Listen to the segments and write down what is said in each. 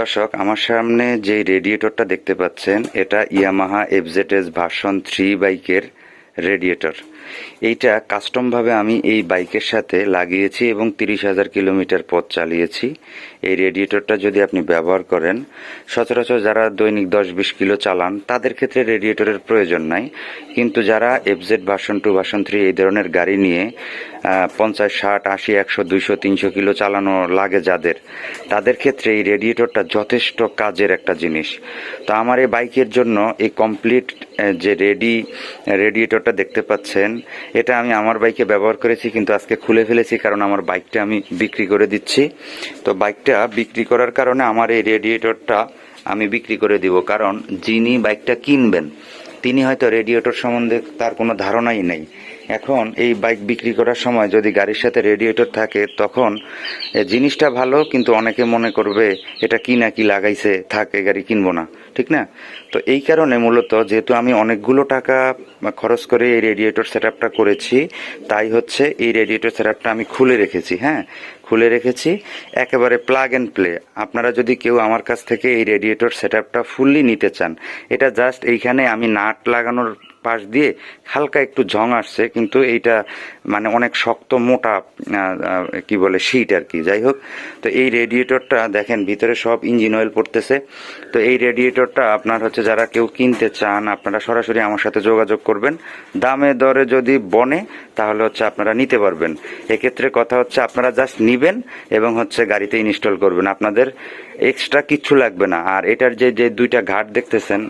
দর্শক আমার সামনে যে রেডিয়েটরটা দেখতে পাচ্ছেন এটা ইয়ামাহা এফজেডএস ভার্সন থ্রি বাইকের রেডিয়েটর এইটা কাস্টমভাবে আমি এই বাইকের সাথে লাগিয়েছি এবং তিরিশ হাজার কিলোমিটার পথ চালিয়েছি। এই রেডিয়েটরটা যদি আপনি ব্যবহার করেন, সচরাচর যারা দৈনিক দশ বিশ কিলো চালান, তাদের ক্ষেত্রে রেডিয়েটরের প্রয়োজন নাই। কিন্তু যারা FZ version two version three এই ধরনের গাড়ি নিয়ে পঞ্চাশ, ষাট, আশি, একশো, দুইশো, তিনশো কিলো চালানো লাগে যাদের, তাদের ক্ষেত্রে এই রেডিয়েটরটা যথেষ্ট কাজের একটা জিনিস। তো আমার এই বাইকের জন্য এই কমপ্লিট যে রেডি রেডিয়েটরটা দেখতে পাচ্ছেন এটা আমি আমার বাইকে ব্যবহার করেছি, কিন্তু আজকে খুলে ফেলেছি কারণ আমার বাইকটা আমি বিক্রি করে দিচ্ছি। তো বাইকটা বিক্রি করার কারণে আমার এই রেডিয়েটরটা আমি বিক্রি করে দিব, কারণ যিনি বাইকটা কিনবেন, তিনি হয়তো রেডিয়েটর সম্বন্ধে তার কোনো ধারণাই নেই। এখন এই বাইক বিক্রি করার সময় যদি গাড়ির সাথে রেডিয়েটর থাকে, তখন জিনিসটা ভালো, কিন্তু অনেকে মনে করবে এটা কি না কি লাগাইছে, থাকে গাড়ি কিনবো না, ঠিক না? তো এই কারণে মূলত যেহেতু আমি অনেকগুলো টাকা খরচ করে এই রেডিয়েটর সেট করেছি, তাই হচ্ছে এই রেডিয়েটর সেট আমি খুলে রেখেছি হ্যাঁ? খুলে রেখেছি। একেবারে প্লাগ অ্যান্ড প্লে আপনারা যদি কেউ আমার কাছ থেকে এই রেডিয়েটর সেট আপটা ফুললি নিতে চান, এটা জাস্ট এইখানে আমি নাট লাগানোর পাশ দিয়ে হালকা একটু জং আসছে, কিন্তু এইটা মানে অনেক শক্ত, মোটা কি বলে শীট আর কি যাই হোক, তো এই রেডিয়েটরটা দেখেন, ভিতরে সব ইঞ্জিন অয়েল পড়তেছে। তো এই রেডিয়েটরটা আপনার হচ্ছে যারা কেউ কিনতে চান, আপনারা সরাসরি আমার সাথে যোগাযোগ করবেন। দামে দরে যদি বনে, তাহলে হচ্ছে আপনারা নিতে পারবেন। এক্ষেত্রে কথা হচ্ছে, আপনারা জাস্ট নিবেন এবং হচ্ছে গাড়িতে ইনস্টল করবেন। আপনাদের এক্সট্রা কিচ্ছু লাগবে না। আর এটার যে যে দুইটা ঘাট দেখতেছেন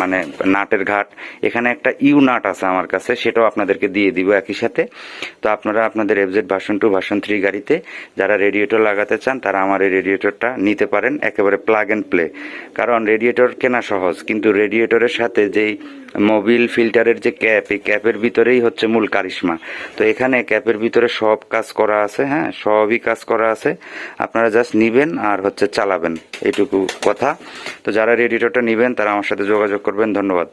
মানে নাটের ঘাট, এখানে একটা ইউ নাট আছে আমার কাছে, সেটাও আপনাদেরকে দিয়ে দিব একই সাথে। তো আপনারা আপনাদের FZ version two version three গাড়িতে যারা রেডিয়েটর লাগাতে চান, তারা আমার এই রেডিয়েটরটা নিতে পারেন, একেবারে প্লাগ অ্যান্ড প্লে কারণ রেডিয়েটর কেনা সহজ, কিন্তু রেডিয়েটরের সাথে যেই মোবিল ফিল্টারের যে ক্যাপ এই ক্যাপের ভিতরেই হচ্ছে মূল কারিশমা। তো এখানে ক্যাপের ভিতরে সব কাজ করা আছে হ্যাঁ সবই কাজ করা আছে। আপনারা জাস্ট নিবেন আর হচ্ছে চালাবেন। এইটুকু কথা। তো যারা রেডিটরটা নিবেন, তারা আমার সাথে যোগাযোগ করবেন। ধন্যবাদ।